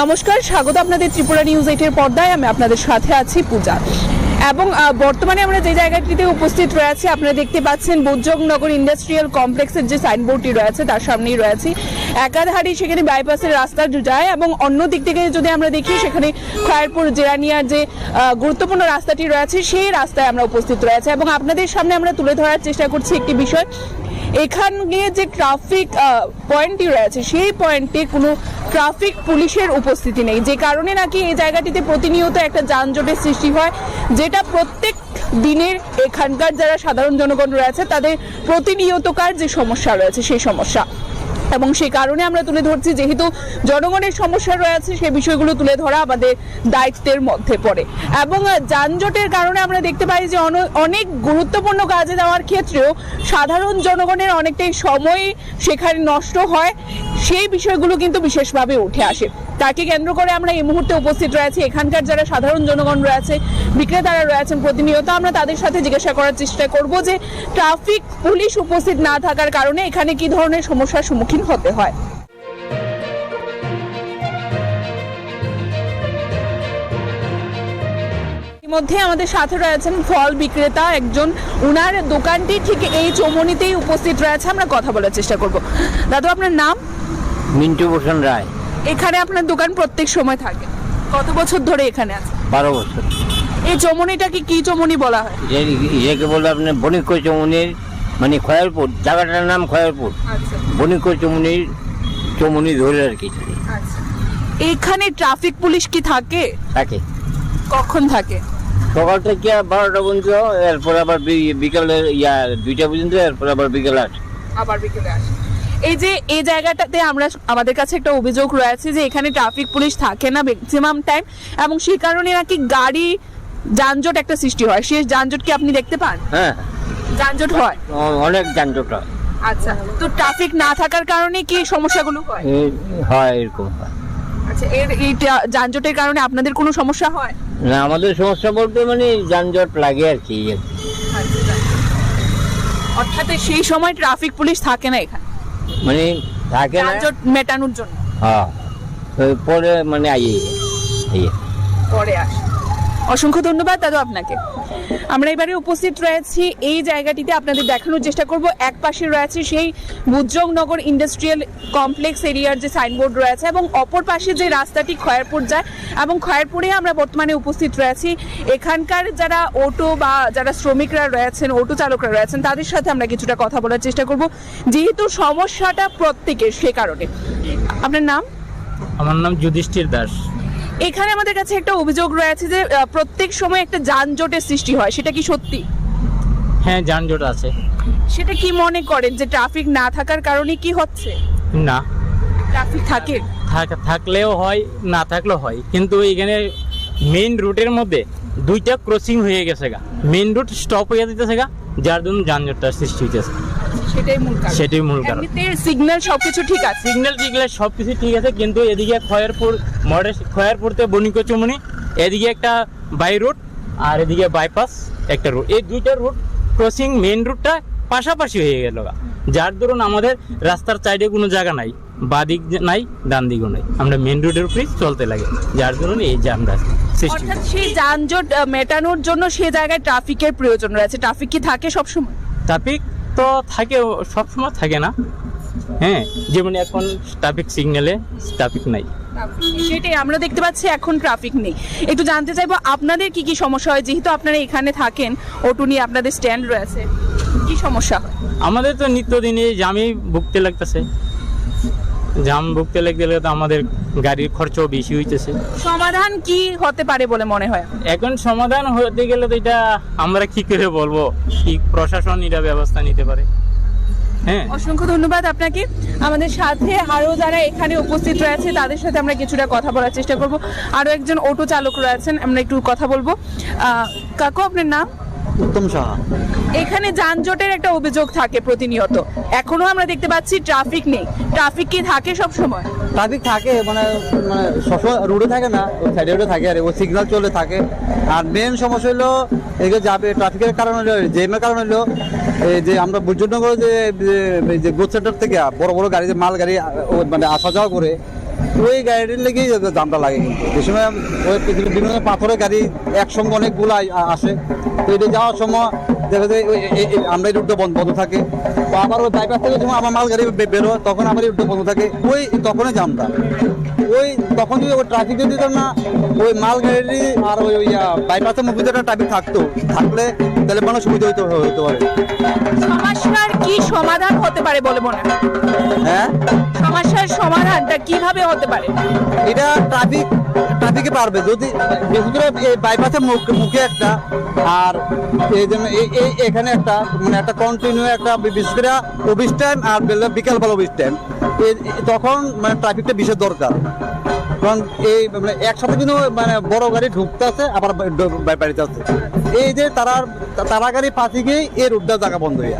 নমস্কার, স্বাগত আপনাদের ত্রিপুরা নিউজ এইটের পর্দায়। আমি আপনাদের সাথে আছি পূজা। এবং বর্তমানে আমরা যে জায়গাটিতে উপস্থিত রয়েছে, আপনারা দেখতে পাচ্ছেন বুজগনগর ইন্ডাস্ট্রিয়াল কমপ্লেক্সের যে সাইনবোর্ডটি রয়েছে, তার সামনেই রয়েছে। একাধারে সেখানে বাইপাসের রাস্তা যায় এবং অন্য দিক থেকে যদি আমরা দেখি, সেখানে খয়ারপুর জেরানিয়ার যে গুরুত্বপূর্ণ রাস্তাটি রয়েছে, সেই রাস্তায় আমরা উপস্থিত রয়েছে। এবং আপনাদের সামনে আমরা তুলে ধরার চেষ্টা করছি একটি বিষয় এখানে যে ট্রাফিক পয়েন্টটি রয়েছে, সেই পয়েন্টে কোনো ট্রাফিক পুলিশের উপস্থিতি নেই। যে কারণে নাকি এই জায়গাটিতে প্রতিনিয়ত একটা যানজটের সৃষ্টি হয়, যেটা প্রত্যেক দিনের এখানকার যারা সাধারণ জনগণ রয়েছে, তাদের প্রতিনিয়তকার যে সমস্যা রয়েছে, সেই সমস্যা। এবং সেই কারণে আমরা তুলে ধরছি, যেহেতু জনগণের সমস্যা রয়েছে সেই বিষয়গুলো তুলে ধরা আমাদের দায়িত্বের মধ্যে পড়ে। এবং যানজটের কারণে আমরা দেখতে পাই যে অন- অনেক গুরুত্বপূর্ণ কাজে যাওয়ার ক্ষেত্রেও সাধারণ জনগণের অনেকটাই সময় সেখানে নষ্ট হয়। সেই বিষয়গুলো কিন্তু বিশেষভাবে উঠে আসে। তাকে কেন্দ্র করে আমরা এই মুহূর্তে উপস্থিত রয়েছি। এখানকার যারা সাধারণ জনগণ রয়েছে, বিক্রেতারা রয়েছেন প্রতিনিয়ত, আমরা তাদের সাথে জিজ্ঞাসা করার চেষ্টা করব যে ট্রাফিক পুলিশ উপস্থিত না থাকার কারণে এখানে কি ধরনের সমস্যার সম্মুখীন হতে হয়? মধ্যে আমাদের সাথে রয়েছেন ফল বিক্রেতা একজন। উনার দোকানটি ঠিক এই চৌমনিতেই উপস্থিত রয়েছে, আমরা কথা বলার চেষ্টা করব। দাদু, আপনার নাম? মিন্টু ভূষণ রায়। এখানে আপনার দোকান প্রত্যেক সময় থাকে। কত বছর ধরে এখানে আছে? বারো বছর। এই চমনিটাকে কি চমনি বলা হয়? ইয়েকে বলে আপনার বণিক্য চমুনির মানে খয়ারপুর জায়গাটার নাম খয়ারপুর আচ্ছা। বণিক্য চমুনির চমুনি ধরে আর কি। আচ্ছা। এখানে ট্রাফিক পুলিশ কি থাকে? থাকে। কখন থাকে? সকাল থেকে বারোটা পর্যন্ত এরপর আবার বিকালে ইয়া দুইটা পর্যন্ত এরপর আবার বিকাল আট। আবার বিকেলে আসে। এই যে এই জায়গাটাতে আমরা আমাদের কাছে একটা অভিযোগ রয়েছে যে এখানে ট্রাফিক পুলিশ থাকে না ম্যাক্সিমাম টাইম এবং সেই কারণে নাকি গাড়ি যানজট একটা সৃষ্টি হয়। সেই যানজট কি আপনি দেখতে পান? হ্যাঁ। যানজট হয়? অনেক যানজট হয়। আচ্ছা তো ট্রাফিক না থাকার কারণে কি সমস্যাগুলো হয়? হয় এরকম আচ্ছা এর এই যানজটের কারণে আপনাদের কোনো সমস্যা হয়? না আমাদের সমস্যা বলতে মানে যানজট লাগে আর কি আর কি। অর্থাৎ সেই সময় ট্রাফিক পুলিশ থাকে না এখানে? মানে থাকে না? যানজট মেটানোর জন্য। হ্যাঁ। পরে মানে আইয়ে। পরে আসে। অসংখ্য ধন্যবাদ দাদু আপনাকে। আমরা এবারে উপস্থিত রয়েছি এই জায়গাটিতে। আপনাদের দেখানোর চেষ্টা করব। এক পাশে রয়েছে সেই বুজরংনগর ইন্ডাস্ট্রিয়াল কমপ্লেক্স এরিয়ার যে সাইনবোর্ড রয়েছে এবং অপর পাশে যে রাস্তাটি খয়ারপুর যায় এবং খয়ারপুরে আমরা বর্তমানে উপস্থিত রয়েছি। এখানকার যারা অটো বা যারা শ্রমিকরা রয়েছেন, অটো চালকরা রয়েছেন, তাদের সাথে আমরা কিছুটা কথা বলার চেষ্টা করব। যেহেতু সমস্যাটা প্রত্যেকের, সে কারণে। আপনার নাম? আমার নাম যুধিষ্ঠির দাস। এখানে আমাদের কাছে একটা অভিযোগ রয়েছে যে প্রত্যেক সময় একটা যানজটের সৃষ্টি হয় সেটা কি সত্যি? হ্যাঁ যানজট আছে। সেটা কি মনে করেন যে ট্রাফিক না থাকার কারণে কি হচ্ছে? না। ট্রাফিক থাকে? থাক- থাকলেও হয় না থাকলেও হয়। কিন্তু এখানে মেইন রুটের মধ্যে দুইটা ক্রসিং হয়ে গেছে গা। মেইন রুট স্টপ হয়ে দিতেছে গা যার জন্য যানজটটা সৃষ্টি হইতেছে। সেটাই মূল কারণ। সেটাই মূল কারণ। এমনিতে সিগন্যাল সবকিছু ঠিক আছে। সিগন্যাল টিগলে সব কিছু ঠিক আছে কিন্তু এদিকে খয়েরপুর মডেল খয়েরপুরতে বণিকচুমনি এদিকে একটা বাই রুট আর এদিকে বাইপাস একটা রুট এই দুইটা রুট ক্রসিং মেইন রুটটা পাশাপাশি হয়ে গেল যার দরুন আমাদের রাস্তার সাইডে কোনো জায়গা নাই বাদিক নাই ডান দিকও নাই। আমরা মেন রুটের উপরেই চলতে লাগে। যার দরুন এই জ্যামটা সৃষ্টি অর্থাৎ সেই যানজট মেটানোর জন্য সে জায়গায় ট্রাফিকের প্রয়োজন রয়েছে। ট্রাফিক কি থাকে সবসময়? ট্রাফিক তো থাকে সবসময় থাকে না। হ্যাঁ যেমন এখন ট্রাফিক সিগনালে ট্রাফিক নাই। সেটাই আমরা দেখতে পাচ্ছি এখন ট্রাফিক নেই। একটু জানতে চাইব আপনাদের কি কি সমস্যা হয়? যেহেতু আপনারা এখানে থাকেন অটো নিয়ে আপনাদের স্ট্যান্ড রয়েছে। কি সমস্যা হয়? আমাদের তো নিত্যদিনে জামি ভুগতে লাগতেছে। জাম ভুগতে লাগতে লাগতে তো আমাদের গাড়ির খরচও বেশি হইতেছে। সমাধান কি হতে পারে বলে মনে হয়? এখন সমাধান হতে গেলে তো এটা আমরা কি করে বলব? কি প্রশাসন এটা ব্যবস্থা নিতে পারে। হ্যাঁ। অসংখ্য ধন্যবাদ আপনাকে। আমাদের সাথে আরও যারা এখানে উপস্থিত রয়েছে তাদের সাথে আমরা কিছুটা কথা বলার চেষ্টা করব। আরও একজন অটো চালক রয়েছেন আমরা একটু কথা বলব। কাকু আপনার নাম? উত্তম সাহা। এখানে যানজটের একটা অভিযোগ থাকে প্রতিনিয়ত। এখনও আমরা দেখতে পাচ্ছি ট্রাফিক নেই। ট্রাফিক কি থাকে সব সময়? ট্রাফিক থাকে মানে মানে সবসময় রোডে থাকে না ওই সাইডে রোডে থাকে আর ও সিগন্যাল চলে থাকে। আর মেন সমস্যা হলো এগুলো যাবে ট্রাফিকের কারণ হলো জেমের কারণ হলো এই যে আমরা বুর্জনগর যে যে- যে গোদ সেন্টার থেকে বড় বড় গাড়ি যে মাল গাড়ি মানে আসা যাওয়া করে ওই গাড়ির লেগেই দামটা লাগে কিন্তু। যে সময় ওই পৃথিবীর বিভিন্ন পাথরের গাড়ি একসঙ্গে অনেকগুলো আসে। তো এটা যাওয়ার সময় দেখা যায় ওই এ- এ- এ- আমরা রুটটা বন্ধ থাকে। আবার ওই বাইপাস থেকে যখন আমার মাল গাড়ি বে- বেরোয় তখন আমার রুটটা বন্ধ থাকে ওই তখনই জামটা ওই তখন যদি ওই ট্রাফিক যদি দিত না ওই মাল গাড়ি আর ওই বাইপাসের মধ্যে একটা ট্রাফিক থাকতো থাকলে তাহলে মানুষ সুবিধা হইতে হতে পারে সমস্যার কি সমাধান হতে পারে বলে মনে হ্যাঁ? সমস্যার সমাধানটা কীভাবে হতে পারে? এটা ট্রাফিক ট্রাফিকে পারবে যদি বাইপাসের মুখ একটা, আর এই জন্য এই- এখানে একটা মানে একটা কন্টিনিউ একটা বিশেষ করে অফিস টাইম আর বিকালবেলা অফিস টাইম তখন মানে ট্রাফিকটা বিশেষ দরকার। কারণ এই মানে একসাথে কিন্তু মানে বড় গাড়ি ঢুকতেছে, আবার বা- ড- বা- বাড়িতে আছে এই যে তারা তারা গাড়ি পাশে গিয়ে এই রোডটা জায়গা বন্ধ হয়ে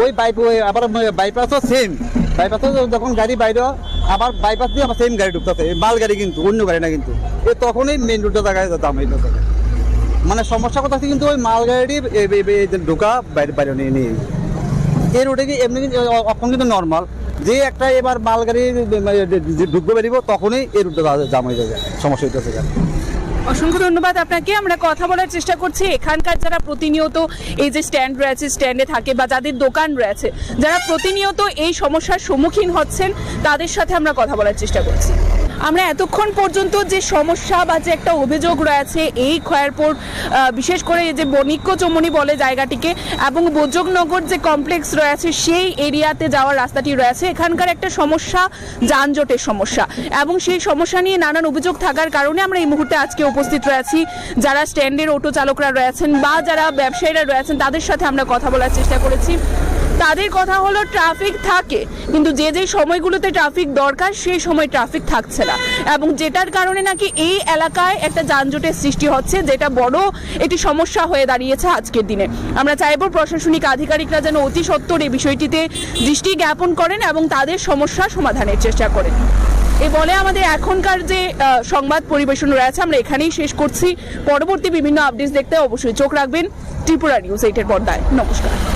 ওই বাইপ আবার বাইপাসও সেম বাইপাসও যখন গাড়ি বাইরে আবার বাইপাস দিয়ে আবার সেম গাড়ি ঢুকতেছে। মাল গাড়ি কিন্তু, অন্য গাড়ি না কিন্তু। এ তখনই মেন রোডটা জায়গায় দাম লোকের। মানে সমস্যা কথা কিন্তু ওই মাল গাড়ি ঢোকা বাইরে বাইরে নিয়ে নিয়ে। এই রোডে কি এমনি অক্ষণ কিন্তু নর্মাল যে একটা এবার মাল গাড়ি ঢুকবে বেরিব তখনই এই রুটটা দাম হয়ে যাবে সমস্যা হইতেছে। অসংখ্য ধন্যবাদ আপনাকে। আমরা কথা বলার চেষ্টা করছি। এখানকার যারা প্রতিনিয়ত এই যে স্ট্যান্ড রয়েছে স্ট্যান্ডে থাকে বা যাদের দোকান রয়েছে, যারা প্রতিনিয়ত এই সমস্যার সম্মুখীন হচ্ছেন, তাদের সাথে আমরা কথা বলার চেষ্টা করছি। আমরা এতক্ষণ পর্যন্ত যে সমস্যা বা যে একটা অভিযোগ রয়েছে, এই খয়ারপুর বিশেষ করে যে বণিক্য চমনি বলে জায়গাটিকে এবং বোজকনগর যে কমপ্লেক্স রয়েছে, সেই এরিয়াতে যাওয়ার রাস্তাটি রয়েছে। এখানকার একটা সমস্যা, যানজটের সমস্যা এবং সেই সমস্যা নিয়ে নানান অভিযোগ থাকার কারণে আমরা এই মুহূর্তে আজকে উপস্থিত রয়েছি। যারা স্ট্যান্ডের অটো চালকরা রয়েছেন বা যারা ব্যবসায়ীরা রয়েছেন, তাদের সাথে আমরা কথা বলার চেষ্টা করেছি। তাদের কথা হলো ট্রাফিক থাকে। কিন্তু যে যে সময়গুলোতে ট্রাফিক দরকার, সেই সময় ট্রাফিক থাকছে না। এবং যেটার কারণে নাকি এই এলাকায় একটা যানজটের সৃষ্টি হচ্ছে, যেটা বড় একটি সমস্যা হয়ে দাঁড়িয়েছে আজকের দিনে। আমরা চাইব প্রশাসনিক আধিকারিকরা যেন অতি সত্বর এই বিষয়টিতে দৃষ্টি জ্ঞাপন করেন এবং তাদের সমস্যা সমাধানের চেষ্টা করেন। এ বলে আমাদের এখনকার যে সংবাদ পরিবেশন রয়েছে, আমরা এখানেই শেষ করছি। পরবর্তী বিভিন্ন আপডেটস দেখতে অবশ্যই চোখ রাখবেন ত্রিপুরা নিউজ এইটের পর্দায়। নমস্কার।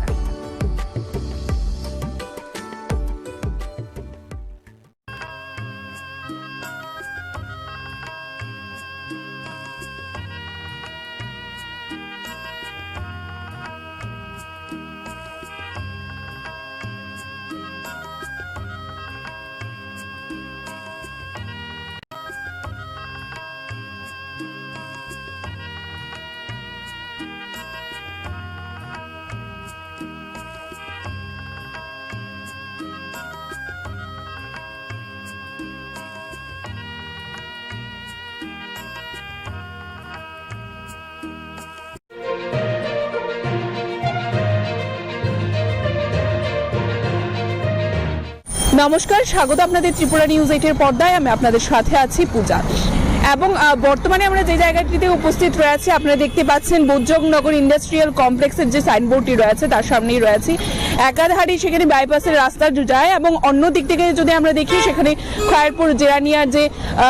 নমস্কার, স্বাগত আপনাদের ত্রিপুরা নিউজ এইটের পর্দায়। আমি আপনাদের সাথে আছি পূজা। এবং বর্তমানে আমরা যে জায়গাটিতে উপস্থিত রয়েছে, আপনারা দেখতে পাচ্ছেন বোজ্জংনগর ইন্ডাস্ট্রিয়াল কমপ্লেক্সের যে সাইনবোর্ডটি রয়েছে, তার সামনেই রয়েছে। একাধারে সেখানে বাইপাসের রাস্তা যায় এবং অন্য দিক থেকে যদি আমরা দেখি, সেখানে খয়ারপুর জেরানিয়ার যে